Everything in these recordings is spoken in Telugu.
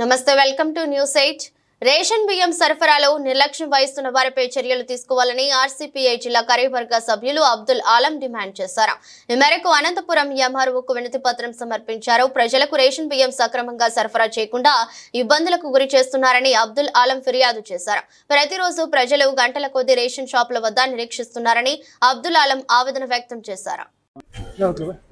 నమస్తే welcome to news eight. Ration బియ్యం సరఫరాలో నిర్లక్ష్యం వహిస్తున్న వారిపై చర్యలు తీసుకోవాలని ఆర్సీపీఐ జిల్లా కార్యవర్గ సభ్యులు అబ్దుల్ ఆలం డిమాండ్ చేశారు. ఈ మేరకు అనంతపురం ఎంఆర్ఓకు వినతి పత్రం సమర్పించారు. ప్రజలకు రేషన్ బియ్యం సక్రమంగా సరఫరా చేయకుండా ఇబ్బందులకు గురి చేస్తున్నారని అబ్దుల్ ఆలం ఫిర్యాదు చేశారు. ప్రతిరోజు ప్రజలు గంటల కొద్ది రేషన్ షాపుల వద్ద నిరీక్షిస్తున్నారని అబ్దుల్ ఆలం ఆవేదన వ్యక్తం చేశారు.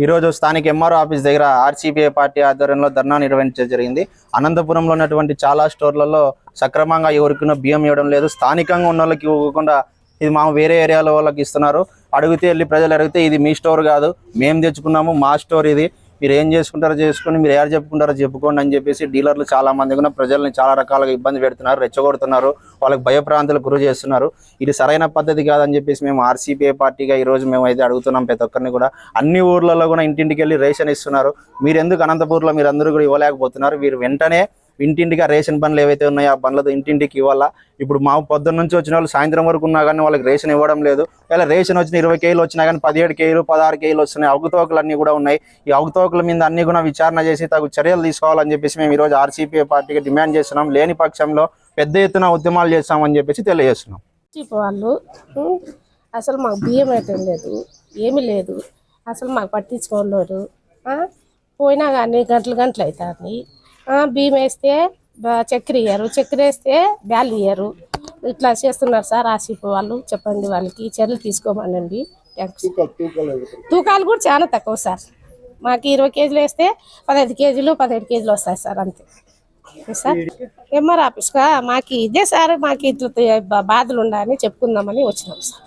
ఈరోజు స్థానిక ఎంఆర్ఓ ఆఫీస్ దగ్గర ఆర్సీపీఐ పార్టీ ఆధ్వర్యంలో ధర్నా నిర్వహించడం జరిగింది. అనంతపురంలో ఉన్నటువంటి చాలా స్టోర్లలో సక్రమంగా ఎవరికినో బియ్యం ఇవ్వడం లేదు. స్థానికంగా ఉన్న వాళ్ళకి ఇవ్వకుండా ఇది మా వేరే ఏరియాలో వాళ్ళకి ఇస్తున్నారు. అడిగితే వెళ్ళి ప్రజలు అడిగితే ఇది మీ స్టోర్ కాదు. మేము తెచ్చుకున్నాము మా స్టోర్ ఇది. మీరు ఏం చేసుకుంటారో చేసుకుని మీరు ఎవరు చెప్పుకుంటారో చెప్పుకోండి అని చెప్పేసి డీలర్లు చాలా మంది కూడా ప్రజల్ని చాలా రకాలుగా ఇబ్బంది పెడుతున్నారు రెచ్చగొడుతున్నారు. వాళ్ళకి భయప్రాంతాలు గురి చేస్తున్నారు. ఇది సరైన పద్ధతి కాదని చెప్పేసి మేము ఆర్సీపీఐ పార్టీగా ఈ రోజు మేము అయితే అడుగుతున్నాం ప్రతి ఒక్కరిని కూడా. అన్ని ఊర్లలో కూడా ఇంటింటికి వెళ్ళి రేషన్ ఇస్తున్నారు. మీరు ఎందుకు అనంతపూర్లో మీరు అందరూ కూడా ఇవ్వలేకపోతున్నారు. మీరు వెంటనే ఇంటింటిగా రేషన్ బండ్లు ఏవైతే ఉన్నాయో ఆ బండ్లతో ఇంటింటికి ఇవ్వాలా? ఇప్పుడు మా పొద్దున్న నుంచి వచ్చిన వాళ్ళు సాయంత్రం వరకు ఉన్నా కానీ వాళ్ళకి రేషన్ ఇవ్వడం లేదు. ఇలా రేషన్ వచ్చిన ఇరవై కేజీలు వచ్చినా కానీ పదిహేడు కేజీలు పదహారు కేజీలు వస్తున్నాయి. అవకతవకలు అన్నీ కూడా ఉన్నాయి. ఈ అవకతవకల మీద అన్ని కూడా విచారణ చేసి తగు చర్యలు తీసుకోవాలని చెప్పేసి మేము ఈరోజు ఆర్సీపీ పార్టీకి డిమాండ్ చేస్తున్నాం. లేని పక్షంలో పెద్ద ఎత్తున ఉద్యమాలు చేస్తామని చెప్పేసి తెలియజేస్తున్నాం. వాళ్ళు. అసలు మాకు బియ్యం అయితే లేదు ఏమీ లేదు. అసలు మాకు పట్టించుకోలేరు పోయినా కానీ గంటలు గంటలు అవుతాయి. బియ్యం వేస్తే చక్కెర ఇయ్యరు. చక్కెర వేస్తే బ్యాలు ఇయ్యరు. ఇట్లా చేస్తున్నారు సార్ ఆసిఫ్ వాళ్ళు చెప్పండి వాళ్ళకి. చర్యలు తీసుకోమనండి. తూకాలు కూడా చాలా తక్కువ సార్. మాకు ఇరవై కేజీలు వేస్తే పదహైదు కేజీలు పదిహేడు కేజీలు వస్తాయి సార్ అంతే. సార్? ఎంఆర్ ఆఫీస్గా మాకు ఇదే సార్ మాకు ఇట్లా బాధలు ఉండాలని చెప్పుకుందామని వచ్చినాం సార్.